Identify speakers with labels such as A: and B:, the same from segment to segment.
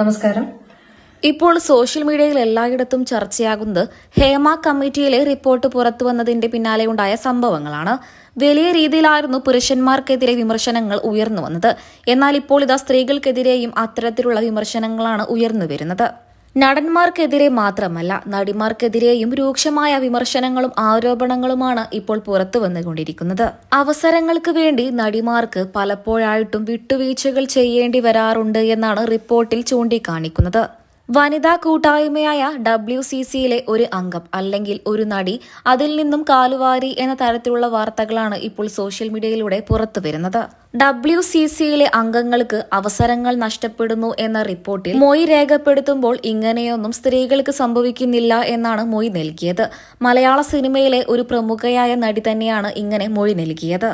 A: നമസ്കാരം.
B: ഇപ്പോൾ സോഷ്യൽ മീഡിയയിൽ എല്ലായിടത്തും ചർച്ചയാകുന്നത് ഹേമ കമ്മിറ്റിയിലെ റിപ്പോർട്ട് പുറത്തു വന്നതിന്റെ പിന്നാലെ ഉണ്ടായ സംഭവങ്ങളാണ്. വലിയ രീതിയിലായിരുന്നു പുരുഷന്മാർക്കെതിരെ വിമർശനങ്ങൾ ഉയർന്നു വന്നത്. എന്നാൽ ഇപ്പോൾ ഇതാ സ്ത്രീകൾക്കെതിരെയും അത്തരത്തിലുള്ള വിമർശനങ്ങളാണ് ഉയർന്നു വരുന്നത്. നടന്മാർക്കെതിരെ മാത്രമല്ല നടിമാർക്കെതിരെയും രൂക്ഷമായ വിമർശനങ്ങളും ആരോപണങ്ങളുമാണ് ഇപ്പോൾ പുറത്തു വന്നുകൊണ്ടിരിക്കുന്നത്. അവസരങ്ങൾക്ക് വേണ്ടി നടിമാർക്ക് പലപ്പോഴായിട്ടും വിട്ടുവീഴ്ചകൾ ചെയ്യേണ്ടി വരാറുണ്ട് എന്നാണ് റിപ്പോർട്ടിൽ ചൂണ്ടിക്കാണിക്കുന്നത്. വനിതാ കൂട്ടായ്മയായ ഡബ്ല്യു സി സിയിലെ ഒരു അംഗം അല്ലെങ്കിൽ ഒരു നടി അതിൽ നിന്നും കാലുവാരി എന്ന തരത്തിലുള്ള വാർത്തകളാണ് ഇപ്പോൾ സോഷ്യൽ മീഡിയയിലൂടെ പുറത്തു വരുന്നത് ഡബ്ല്യു സി സിയിലെ അംഗങ്ങൾക്ക് അവസരങ്ങൾ നഷ്ടപ്പെടുന്നു എന്ന റിപ്പോർട്ടിൽ മൊയ് രേഖപ്പെടുത്തുമ്പോൾ ഇങ്ങനെയൊന്നും സ്ത്രീകൾക്ക് സംഭവിക്കുന്നില്ല എന്നാണ് മൊയ് നൽകിയത്. മലയാള സിനിമയിലെ ഒരു പ്രമുഖയായ നടി തന്നെയാണ് ഇങ്ങനെ മൊഴി നൽകിയത്.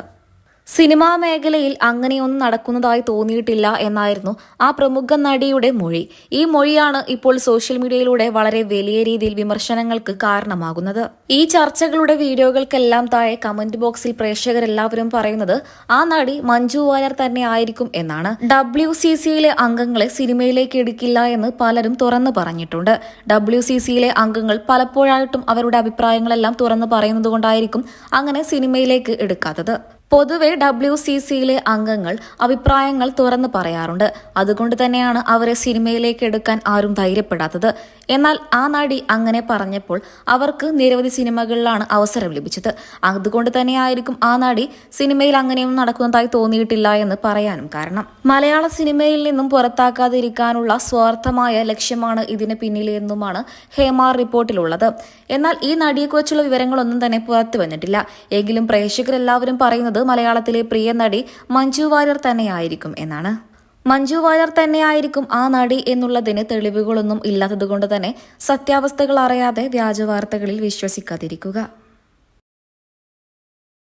B: സിനിമാ മേഖലയിൽ അങ്ങനെയൊന്നും നടക്കുന്നതായി തോന്നിയിട്ടില്ല എന്നായിരുന്നു ആ പ്രമുഖ നടിയുടെ മൊഴി. ഈ മൊഴിയാണ് ഇപ്പോൾ സോഷ്യൽ മീഡിയയിലൂടെ വളരെ വലിയ രീതിയിൽ വിമർശനങ്ങൾക്ക് കാരണമാകുന്നത്. ഈ ചർച്ചകളുടെ വീഡിയോകൾക്കെല്ലാം താഴെ കമന്റ് ബോക്സിൽ പ്രേക്ഷകരെല്ലാവരും പറയുന്നത് ആ നടി മഞ്ജു വാര്യർ തന്നെ ആയിരിക്കും എന്നാണ്. ഡബ്ല്യു സി സിയിലെ അംഗങ്ങളെ സിനിമയിലേക്ക് എടുക്കില്ല എന്ന് പലരും തുറന്നു പറഞ്ഞിട്ടുണ്ട്. ഡബ്ല്യു സി സിയിലെ അംഗങ്ങൾ പലപ്പോഴായിട്ടും അവരുടെ അഭിപ്രായങ്ങളെല്ലാം തുറന്നു പറയുന്നത് കൊണ്ടായിരിക്കും അങ്ങനെ സിനിമയിലേക്ക് എടുക്കാത്തത്. പൊതുവെ ഡബ്ല്യു സി സിയിലെ അംഗങ്ങൾ അഭിപ്രായങ്ങൾ തുറന്നു പറയാറുണ്ട്. അതുകൊണ്ട് തന്നെയാണ് അവരെ സിനിമയിലേക്ക് എടുക്കാൻ ആരും ധൈര്യപ്പെടാത്തത്. എന്നാൽ ആ നടി അങ്ങനെ പറഞ്ഞപ്പോൾ അവർക്ക് നിരവധി സിനിമകളിലാണ് അവസരം ലഭിച്ചത്. അതുകൊണ്ട് തന്നെയായിരിക്കും ആ നടി സിനിമയിൽ അങ്ങനെയൊന്നും നടക്കുന്നതായി തോന്നിയിട്ടില്ല എന്ന് പറയാനും കാരണം. മലയാള സിനിമയിൽ നിന്നും പുറത്താക്കാതിരിക്കാനുള്ള സ്വാർത്ഥമായ ലക്ഷ്യമാണ് ഇതിന് പിന്നിലെന്നുമാണ് ഹേമാർ റിപ്പോർട്ടിലുള്ളത്. എന്നാൽ ഈ നടിയെക്കുറിച്ചുള്ള വിവരങ്ങളൊന്നും തന്നെ പുറത്തു വന്നിട്ടില്ല. എങ്കിലും പ്രേക്ഷകരെല്ലാവരും പറയുന്നത് മലയാളത്തിലെ പ്രിയ നടി മഞ്ജു വാര്യർ തന്നെയായിരിക്കും എന്നാണ്. മഞ്ജു വാര്യർ തന്നെയായിരിക്കും ആ നടി എന്നുള്ളതിന് തെളിവുകളൊന്നും ഇല്ലാത്തതുകൊണ്ട് തന്നെ സത്യാവസ്ഥകൾ അറിയാതെ വ്യാജവാർത്തകളിൽ വിശ്വസിക്കാതിരിക്കുക.